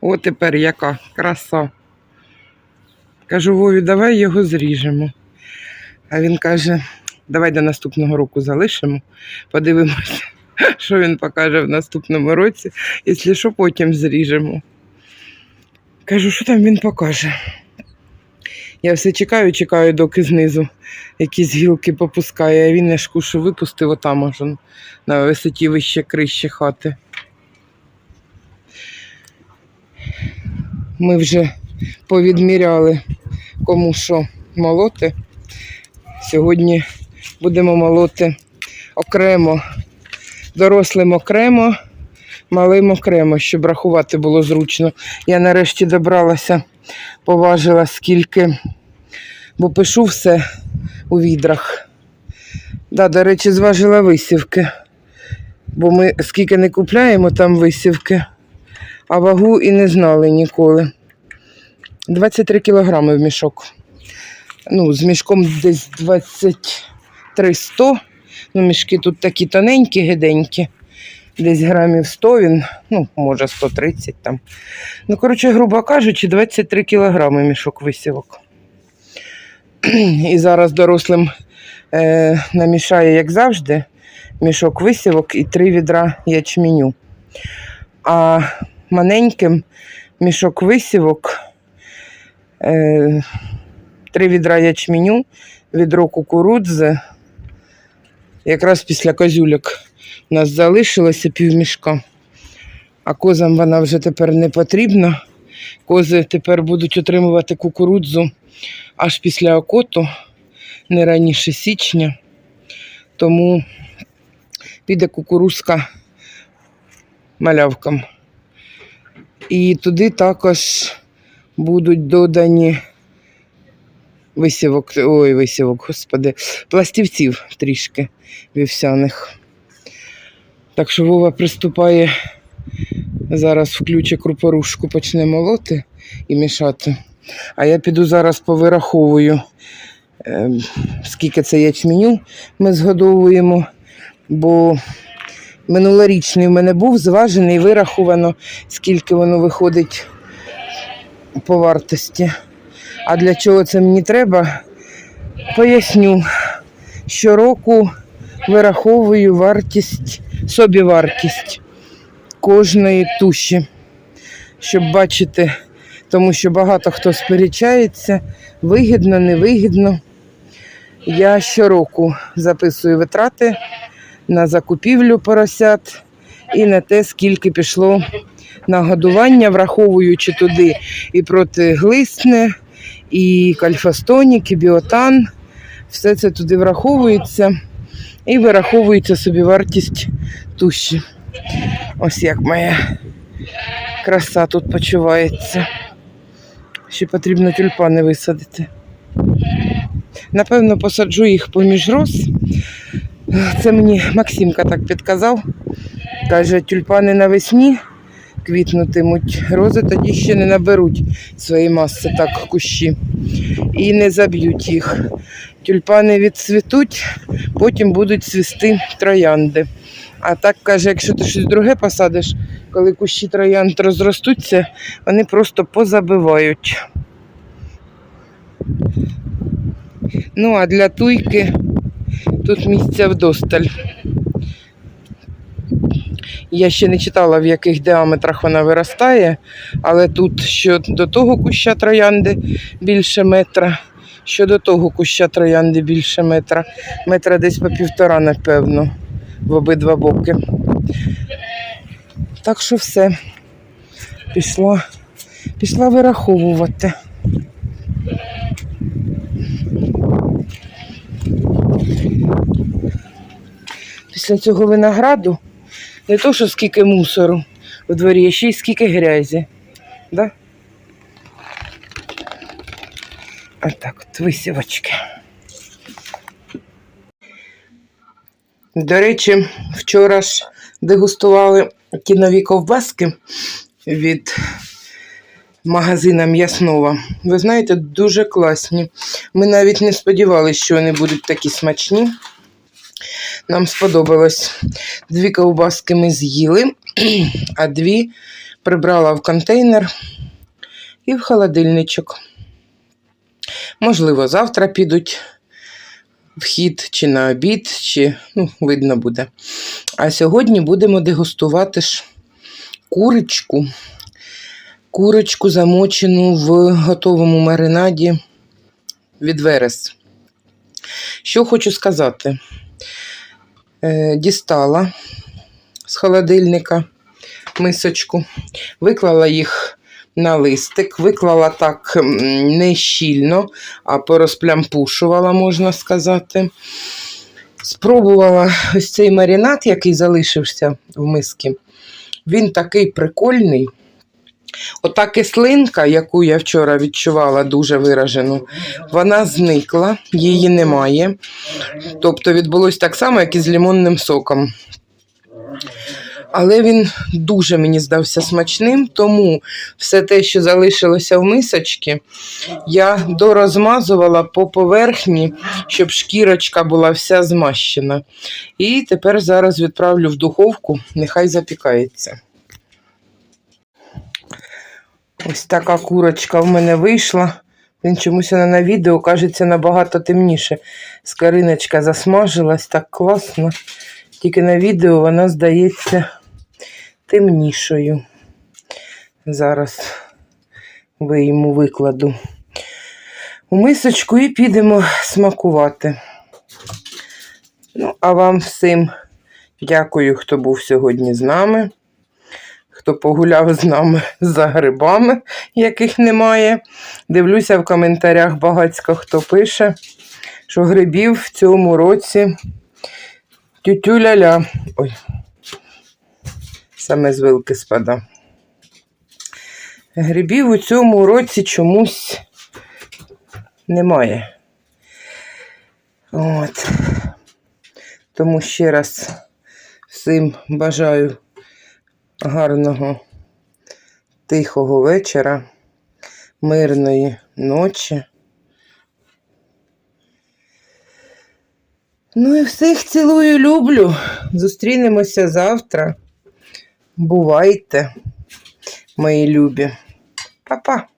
О, тепер яка краса. Кажу, Вові, давай його зріжемо. А він каже, давай до наступного року залишимо, подивимося, що він покаже в наступному році, якщо що, потім зріжемо. Кажу, що там він покаже. Я все чекаю, чекаю, доки знизу якісь гілки попускає, а він не шкушу випустив отам аж на висоті вище крищі хати. Ми вже повідміряли, кому що молоти. Сьогодні будемо молоти окремо, дорослим окремо, малим окремо, щоб рахувати було зручно. Я нарешті добралася, поважила скільки, бо пишу все у відрах. Да, до речі, зважила висівки, бо ми скільки не купляємо там висівки, а вагу і не знали ніколи. 23 кілограми в мішок. Ну, з мішком десь 23 100. Ну, мішки тут такі тоненькі, гиденькі. Десь грамів 100 він, ну, може 130 там. Ну, коротше, грубо кажучи, 23 кілограми мішок висівок. І зараз дорослим е, намішає, як завжди, мішок висівок і три відра ячменю. А маленьким мішок висівок, е, три відра ячменю, відро кукурудзи. Якраз після козюльок у нас залишилося півмішка, а козам вона вже тепер не потрібна. Кози тепер будуть отримувати кукурудзу аж після окоту, не раніше січня. Тому піде кукурузка малявкам. І туди також будуть додані висівок, ой, висівок, господи, пластівців трішки вівсяних. Так що Вова приступає, зараз включить крупорушку, почне молоти і мішати. А я піду зараз повираховую, е, скільки це ячменю ми згодовуємо, бо минулорічний в мене був зважений, вираховано, скільки воно виходить по вартості. А для чого це мені треба? Поясню. Щороку вираховую вартість, собівартість кожної туші, щоб бачити, тому що багато хто сперечається, вигідно, невигідно. Я щороку записую витрати на закупівлю поросят і на те, скільки пішло на годування, враховуючи туди і протиглисне, і кальфастонік, і біотан. Все це туди враховується і вираховується собі вартість туші. Ось як моя краса тут почувається. Ще потрібно тюльпани висадити. Напевно, посаджу їх поміж роз. Це мені Максимка так підказав. Каже, тюльпани навесні квітнутимуть, рози тоді ще не наберуть свої маси, так кущі, і не заб'ють їх. Тюльпани відцвітуть, потім будуть цвісти троянди. А так каже, якщо ти щось друге посадиш, коли кущі троянд розростуться, вони просто позабивають. Ну, а для туйки тут місця вдосталь. Я ще не читала, в яких діаметрах вона виростає, але тут що до того куща троянди більше метра, що до того куща троянди більше метра. Метра десь по півтора, напевно, в обидва боки. Так що все. Пішла, пішла вираховувати. Після цього винограду не то, що скільки мусору у дворі, а ще й скільки грязі. Да? А так от висівочки. До речі, вчора ж дегустували ті нові ковбаски від магазина м'ясного. Ви знаєте, дуже класні. Ми навіть не сподівалися, що вони будуть такі смачні. Нам сподобалось. Дві ковбаски ми з'їли, а дві прибрала в контейнер і в холодильничок. Можливо, завтра підуть в хід чи на обід, чи ну, видно буде. А сьогодні будемо дегустувати ж курочку. Курочку замочену в готовому маринаді від Верес. Що хочу сказати. Е, дістала з холодильника мисочку, виклала їх на листик, виклала так не щільно, а порозплямпушувала, можна сказати. Спробувала ось цей маринад, який залишився в мисці. Він такий прикольний. Ота кислинка, яку я вчора відчувала дуже виражену, вона зникла, її немає. Тобто відбулось так само, як і з лимонним соком. Але він дуже мені здався смачним, тому все те, що залишилося в мисочці, я дорозмазувала по поверхні, щоб шкірочка була вся змащена. І тепер зараз відправлю в духовку, нехай запікається. Ось така курочка в мене вийшла. Він чомусь на відео кажеться набагато темніше. Скариночка засмажилась так класно. Тільки на відео вона здається темнішою. Зараз вийму викладу у мисочку і підемо смакувати. Ну, а вам всім дякую, хто був сьогодні з нами хто погуляв з нами за грибами, яких немає. Дивлюся в коментарях багацько хто пише, що грибів в цьому році тютю-ля-ля. Ой, саме з вилки спада. Грибів у цьому році чомусь немає. От. Тому ще раз всім бажаю гарного тихого вечора, мирної ночі. Ну і всіх цілую, люблю. Зустрінемося завтра. Бувайте, мої любі. Па-па.